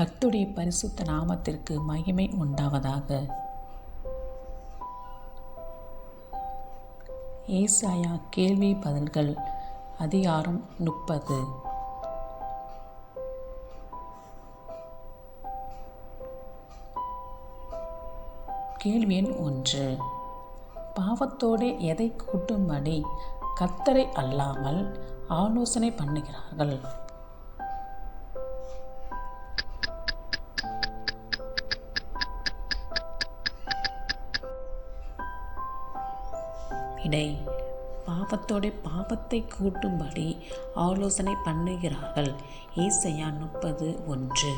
கர்த்துடைய பரிசுத்த நாமத்திற்கு மகிமை உண்டாவதாக. ஏசாயா கேள்வி பதில்கள் அதிகாரம் முப்பது. கேள்வி எண் ஒன்று. பாவத்தோடு எதை கூட்டும்படி கத்தரை அல்லாமல் ஆலோசனை பண்ணுகிறார்கள்? இடை பாவத்தோட பாவத்தை கூட்டும்படி ஆலோசனை பண்ணுகிறார்கள். ஏசையா முப்பது ஒன்று.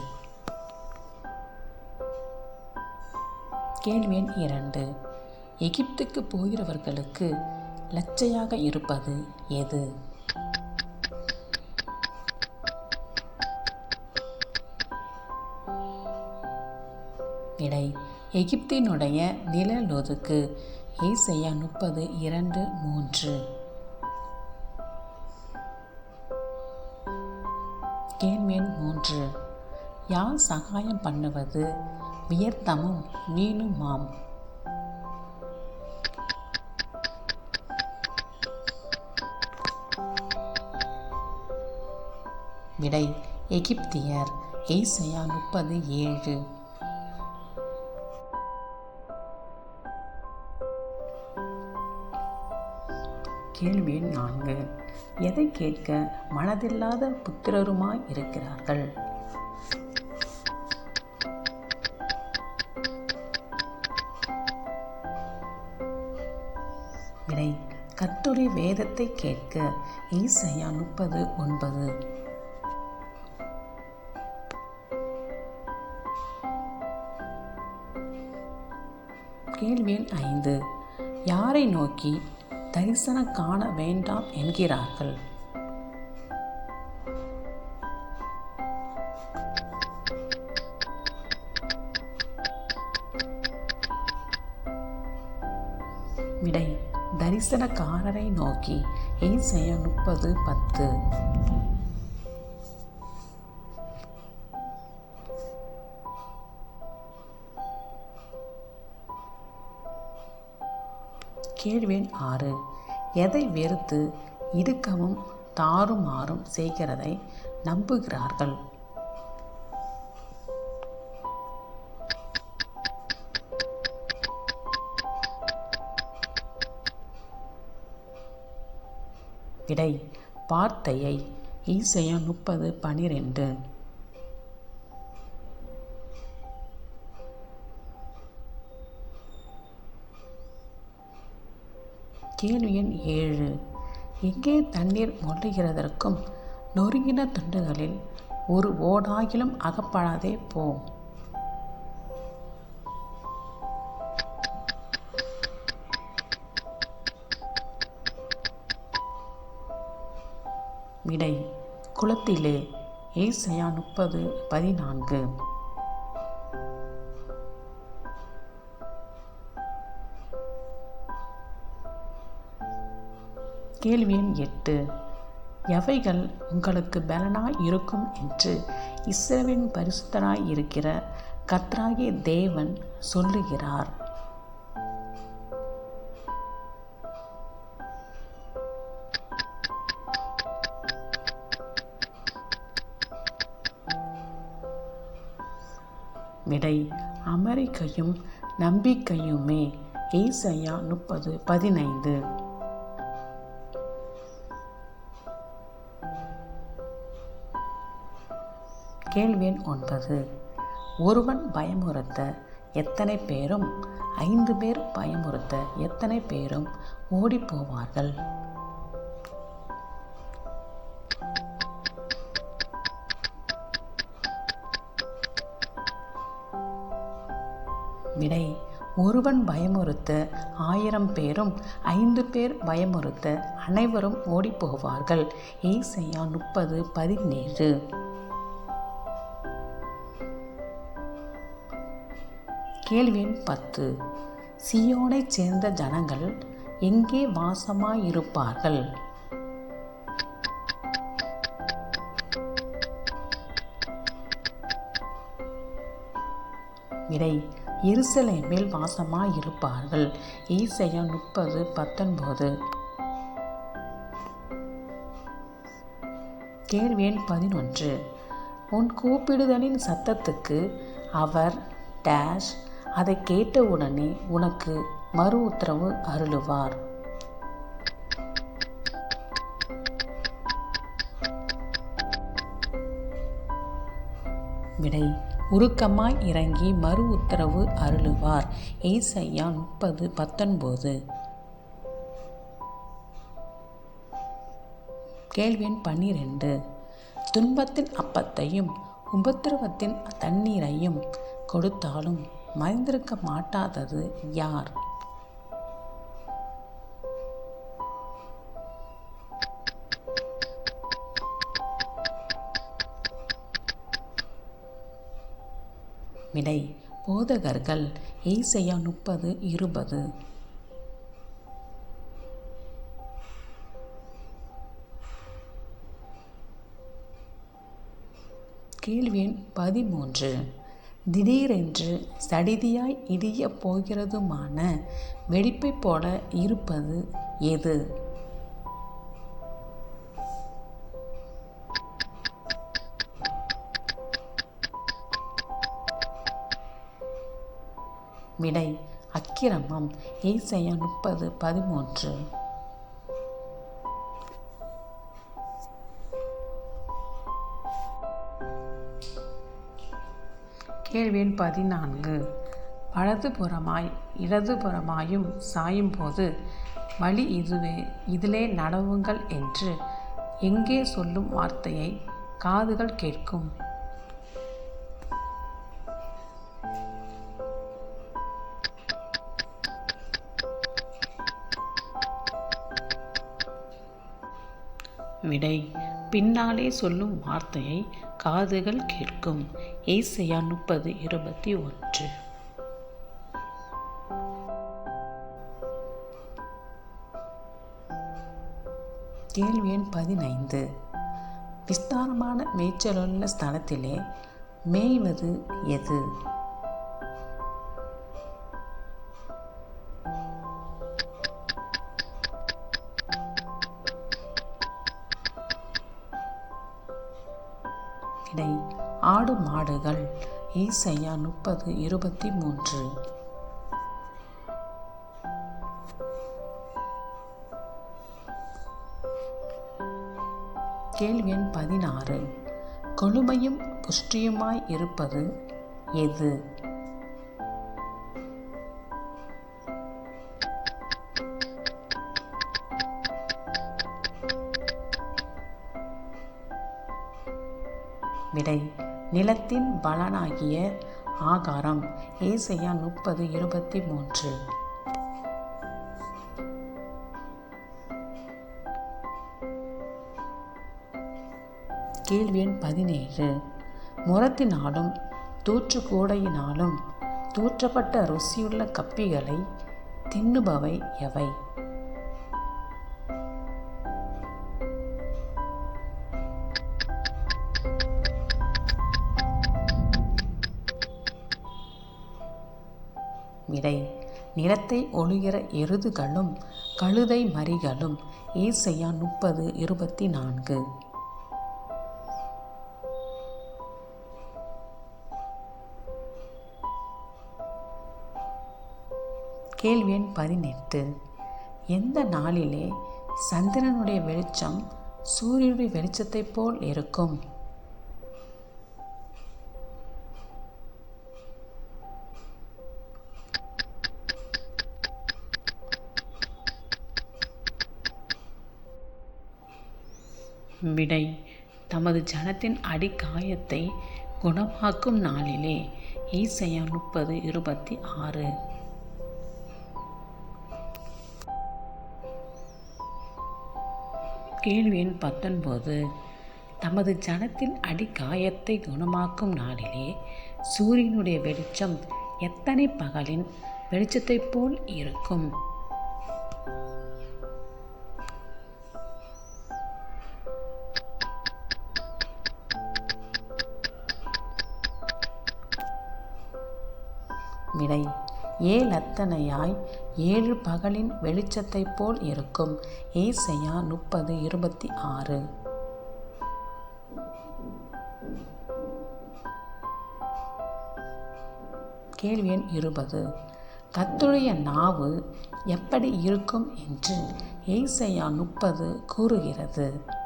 கேள்வி எண் இரண்டு. எகிப்துக்கு போகிறவர்களுக்கு லச்சையாக இருப்பது எது? இடை எகிப்தினுடைய நிழலொதுக்கு ஏசையா முப்பது இரண்டு மூன்று. கேள்வி மூன்று. யார் சகாயம் பண்ணுவது? வியர்த்தமும் வீணுமாம். விடை எகிப்தியர் ஏசையா முப்பது ஏழு. கேள்வி எண் நான்கு. எதை கேட்க மனதில்லாத புத்திரருமாய் இருக்கிறார்கள்? விடை கத்துடைய வேதத்தை கேட்க ஈசையா முப்பது ஒன்பது. கேள்வி எண் ஐந்து. யாரை நோக்கி தரிசனம் காண வேண்டாம் என்கிறார்கள். விடை தரிசனக்காரரை நோக்கி ஏசையா முப்பது பத்து. கேள்வி ஆறு. எதை வெறுத்து இடுக்கவும் தாறுமாறும் செய்கிறதை நம்புகிறார்கள்? விடை வார்த்தையை ஈசையா முப்பது பனிரெண்டு. கேள்வி எண் ஏழு. எங்கே தண்ணீர் மொழிகிறதற்கும் நொறுங்கின துண்டுகளில் ஒரு ஓடாயிலும் அகப்படாதே போ. விடை. குளத்திலே ஏசையா முப்பது பதினான்கு. கேள்வி எண் எட்டு எவைகள் உங்களுக்கு பலனாய் இருக்கும்? என்று இஸ்ரவின் பரிசுத்தராய் இருக்கிற கத்ராகிய தேவன் சொல்லுகிறார். விடை அமெரிக்கையும் நம்பிக்கையுமே. ஏசையா முப்பது பதினைந்து. கேள்வி எண் ஒன்பது. ஒருவன் பயமுறுத்த எத்தனை பேரும் ஐந்து பேர் பயமுறுத்த எத்தனை பேரும் ஓடிப் போவார்கள்? விடை ஒருவன் பயமுறுத்த ஆயிரம் பேரும் ஐந்து பேர் பயமுறுத்த அனைவரும் ஓடிப்போவார்கள் ஏசையா முப்பது பதினேழு. கேள்வி எண் பத்து. சியோனைச் சேர்ந்த ஜனங்கள் எங்கே வாசமாயிருப்பார்கள்? விடை எருசலேமில் வாசமாயிருப்பார்கள். ஈசையம் முப்பது பத்தொன்பது. கேள்வி எண் பதினொன்று. உன் கூப்பிடுதலின் சத்தத்துக்கு அவர் டேஷ் அதை உடனே உனக்கு மறு உத்தரவு அருளுவார். விடை உருக்கமாய் இறங்கி மறு உத்தரவு அருளுவார். ஏசையா முப்பது பத்தொன்பது. கேள்வி எண் பன்னிரெண்டு. துன்பத்தின் அப்பத்தையும் உபத்திரவத்தின் தண்ணீரையும் கொடுத்தாலும் மறைந்திருக்க மாட்டாதது யார்? விடை போதகர்கள் ஏசையா முப்பது இருபது. கேள்வி எண் பதிமூன்று. திடீரென்று சடிதியாய் இடியப் போகிறதுமான வெடிப்பை போல இருப்பது எது? விடை அக்கிரமம். ஏசையா முப்பது பதிமூன்று. கேள்வி பதினான்கு. வலது புறமாய் இடதுபுறமாயும் சாயும் போது வழி இதுவே இதிலே நடவுங்கள் என்று எங்கே சொல்லும் வார்த்தையை காதுகள் கேட்கும். பின்னாலே சொல்லும் வார்த்தையை காதுகள் கேட்கும். ஏசையா முப்பது இருபத்தி ஒன்று. கேள்வி எண் பதினைந்து. விஸ்தாரமான மேய்ச்சலுள்ள ஸ்தலத்திலே மேய்வது எது? மாடுகள் ஈசையா முப்பது இருபத்தி மூன்று. கேள்வி எண் பதினாறு. கொழுமையும் புஷ்டியுமாய் இருப்பது எது? விடை நிலத்தின் பலனாகிய ஆகாரம். ஏசையா முப்பது இருபத்தி மூன்று. கேள்வி எண் பதினேழு. முரத்தினாலும் தூற்றுக்கூடையினாலும் தூற்றப்பட்ட ருசியுள்ள கப்பிகளை தின்னுபவை எவை? விடை நிலத்தை ஒழுகிற எருதுகளும் கழுதை மறிகளும் ஏசையா முப்பது இருபத்தி நான்கு கேள்வி எண் பதினெட்டு. எந்த நாளிலே சந்திரனுடைய வெளிச்சம் சூரியனுடைய வெளிச்சத்தைப் போல் இருக்கும்? விடை. தமது ஜனத்தின் அடிக்காயத்தை குணமாக்கும் நாளிலே. ஈசையா முப்பது இருபத்தி ஆறு. கேள்வி எண் பத்தொன்பது. தமது ஜனத்தின் அடிக்காயத்தை குணமாக்கும் நாளிலே சூரியனுடைய வெளிச்சம் எத்தனை பகலின் வெளிச்சத்தைப் போல் இருக்கும்? விடை. ஏலத்தனையாய் ஏழு பகலின் வெளிச்சத்தைப் போல் இருக்கும். ஏசையா முப்பது இருபத்தி ஆறு. கேள்வி எண் இருபது. கத்துடைய நாவு எப்படி இருக்கும் என்று ஏசையா முப்பது கூறுகிறது.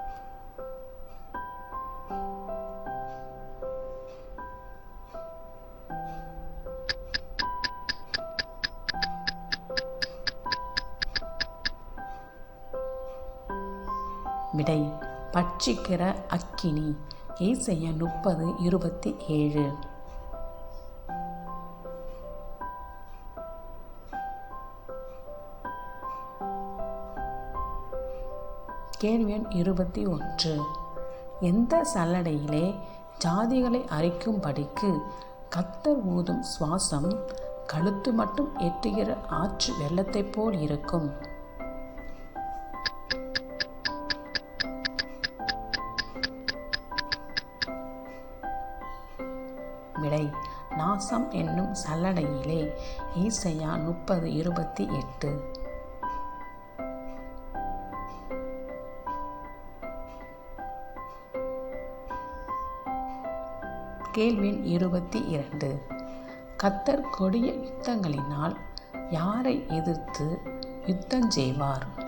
விடை. பட்சிக்கிற அக்கினி. ஏசைய முப்பது இருபத்தி ஏழு. கேள்வி எண் இருபத்தி ஒன்று. எந்த சல்லடையிலே ஜாதிகளை அரிக்கும்படிக்கு கத்தர் ஊதும் சுவாசம் கழுத்து மட்டும் எட்டுகிற ஆற்று வெள்ளத்தைப் போல் இருக்கும். நாசம் என்னும் சல்லடையிலே. ஈசையா முப்பது இருபத்தி எட்டு. கேள்வி இருபத்தி இரண்டு. கத்தர் கொடிய யுத்தங்களினால் யாரை எதிர்த்து யுத்தம் செய்வார்?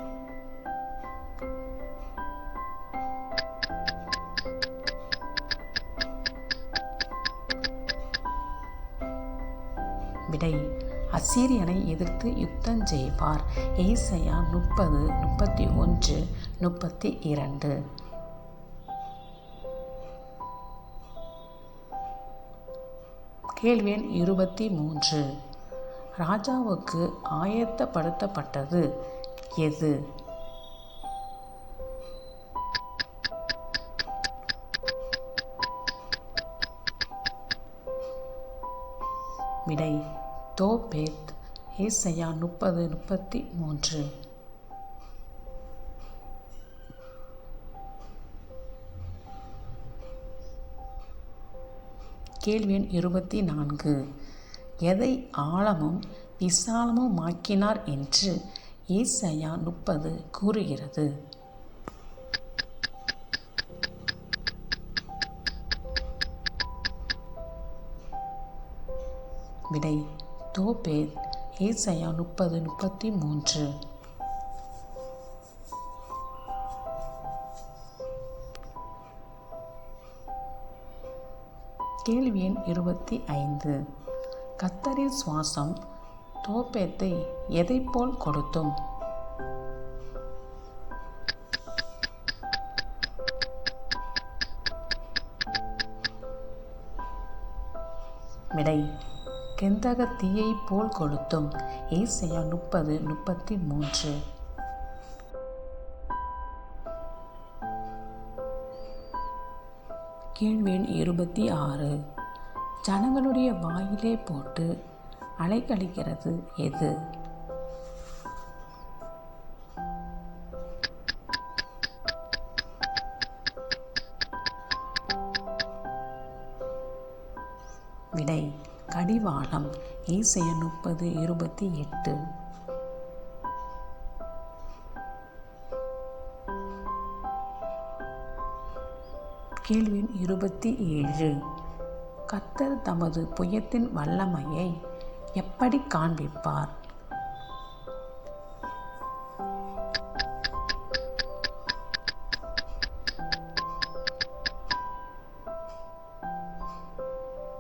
எதிர்த்து யுத்தம் செய்வார். ஏசையா முப்பது முப்பத்தி ஒன்று முப்பத்தி இரண்டு. கேள்வி எண் இருபத்தி மூன்று. ராஜாவுக்கு ஆயத்தப்படுத்தப்பட்டது எது? ஏசையா முப்பது முப்பத்தி மூன்று. கேள்வி எண் இருபத்தி நான்கு. எதை ஆழமும் விசாலமும் ஆக்கினார் என்று ஏசையா முப்பது கூறுகிறது. விடை தோபேத் ஏசையா முப்பது முப்பத்தி மூன்று கேள்வி எண் இருபத்தி ஐந்து. கத்தரின் சுவாசம் தோப்பேத்தை எதைப் போல் கொடுத்தும்? விடை கெந்தக தீயைப் போல் கொளுத்தும். ஏசையா முப்பது முப்பத்தி மூன்று. கேள்வி இருபத்தி ஆறு. ஜனங்களுடைய வாயிலே போட்டு அலைக்கழிக்கிறது எது? விடை. கடிவாளம். ஈசைய முப்பது இருபத்தி எட்டு. கேள்வி இருபத்தி ஏழு. கத்தர் தமது புயத்தின் வல்லமையை எப்படி காண்பிப்பார்?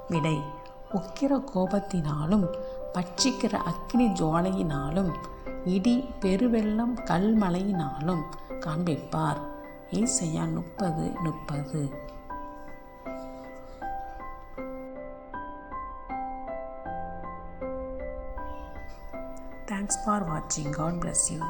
விடை உக்கிர கோபத்தினாலும் பட்சிக்கிற அக்னி ஜுவாலையினாலும் இடி பெருவெள்ளம் கல்மலையினாலும் காண்பிப்பார். ஏசையா முப்பது முப்பது. தேங்க்ஸ் ஃபார் வாட்சிங் காட் பிளஸ் யூ